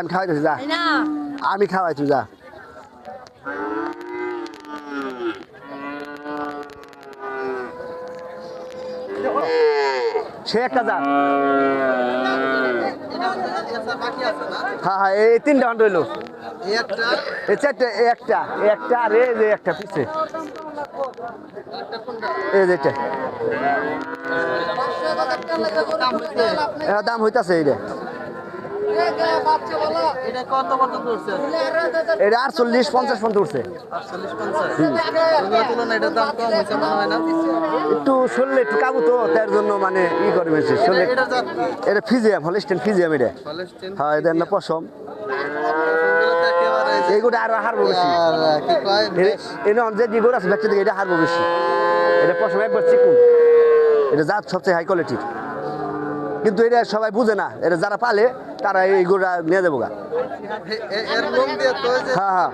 আমি খাওয়াইতেছি যা। আমি খাওয়াইছি যা। সে একটা যা। হ্যাঁ হ্যাঁ এই তিনটা ঘণ্টা রইল। এই চারটে একটা একটা আর এই যে একটা পিছে। এই যে এটা দাম হইতাছে এইটা এটা কত এটা আটচল্লিশ পঞ্চাশ পর্যন্ত উঠছে। একটু শরীরে একটু কাবু তো তার জন্য মানে ই করে বেশি। শরীরে এটা ফিজিয়াম হলিস্টেন ফিজিয়াম এটা। হ্যাঁ এটা না পশম। এইগুলো আরও হারবো বেশি। এটা যে যেগুলো আছে ব্যক্তি থেকে এটা হারবো বেশি। এটা পশম একবার চিকুন। এটা জাত সবচেয়ে হাই কোয়ালিটির কিন্তু এটা সবাই বুঝে না। এটা যারা পালে তারা এইগুলা নিয়ে দেবো গা। হ্যাঁ হ্যাঁ।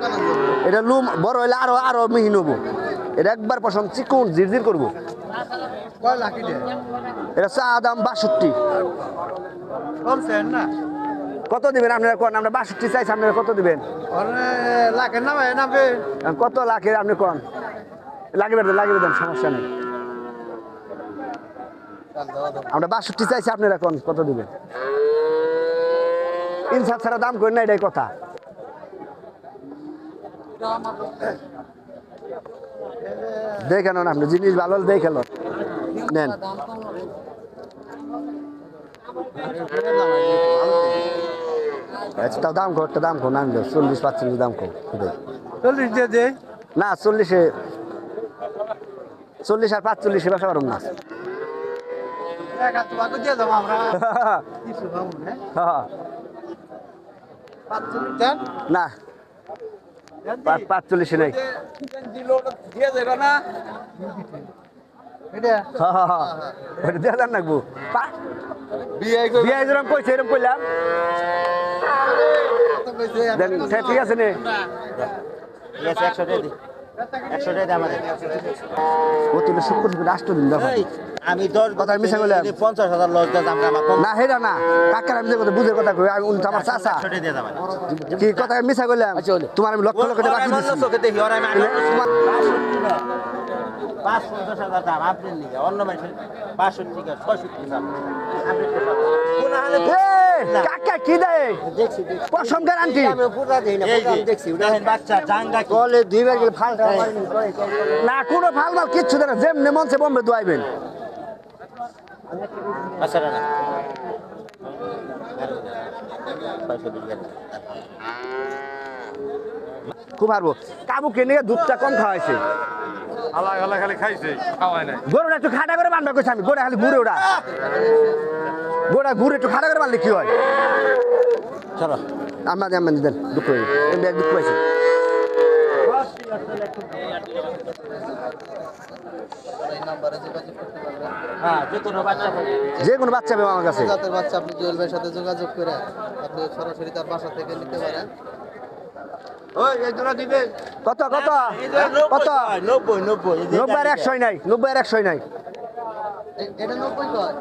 এটা লুম বড় হইলে আরও আরও মিহি হব। এটা একবার পশম চিকুন, ঝিরঝির করব। এটা? চা দাম বাষট্টি। কত দিবেন আপনারা আমরা বাষট্টি চাইছি, আপনারা কত দিবেন? কত লাখের আপনি কোন? দেন, লাগিয়ে দেন, সমস্যা নেই। আমরা বাষট্টি চাইছি, আপনারা কোন? কত দিবেন? ইনসার ছাড়া দাম করেন না এটাই কথা। দেখেন না আপনি জিনিস ভালো দেখে লন। নেন। আচ্ছা দাম কর একটা দাম কর নাম চল্লিশ পাঁচচল্লিশ দাম কর চল্লিশ দিয়ে দে। না চল্লিশে চল্লিশ আর পাঁচচল্লিশে ব্যবসা পারুন না। দিয়ে দেবো আমরা। না। পাঁচচল্লিশ না? নেই না দিয়ে দেন নাকবো। বিয়ে যেরকম কইছে এরকম কইলাম। ঠিক আছে নে ও তুমি শুক্র শুক্র আষ্ট দিন দেখো আমি দশ কথা মিশা করলাম। পঞ্চাশ হাজার লস দাম না হেরা না। কাকার আমি যে কথা বুঝে কথা কই আমি আমার চাচা। কি কথা মিশা করলাম তোমার আমি লক্ষ লক্ষ টাকা বাকি দিছি। চোখে দেখি ওরা আমি তাহলে তোমার পাঁচ পঞ্চাশ হাজার দাম আপনার অন্য মানুষের বাষট্টি ছয়ষট্টি দাম। কাকা কি দেয়? দেখছি দেখছি। পশম গ্যারান্টি আমি পুরা দিই না, কোনো ফাল মাল কিচ্ছু দেয় না যেমনি মনসে বম্বে দোয়াইবেন। আচ্ছা খুব হারবো। কাবুকে নিয়ে দুধটা কম খাওয়াইছে। আলাদা আলাদা খালি খাইছে খাওয়ায় নাই। গরুটা একটু খাটা করে বান্ধা কইছে আমি গোড়া খালি ঘুরে ওটা গোড়া ঘুরে একটু খাটা করে বানলে কি হয়? চলো আমার আমার দেন দুঃখ দুঃখ পাইছে হ্যাঁ যে কোনো বাচ্চা পাবে। যে কোনো বাচ্চা পাবে আমার কাছে। বাচ্চা আপনি জুয়েল ভাইয়ের সাথে যোগাযোগ করে আপনি সরাসরি তার বাসা থেকে নিতে পারেন। কত কত? কত? নব্বই নব্বই নব্বই আর একশোই নাই নব্বই আর একশোই নাই।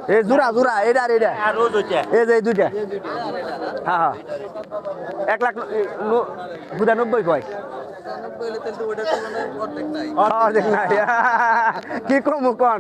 এ- জোড়া জোড়া এটা আর এটা। এই যে দুইটা। হ্যাঁ হ্যাঁ। এক লাখ নব্বই কয়? অর্ধেক নাই। কি কমু কন?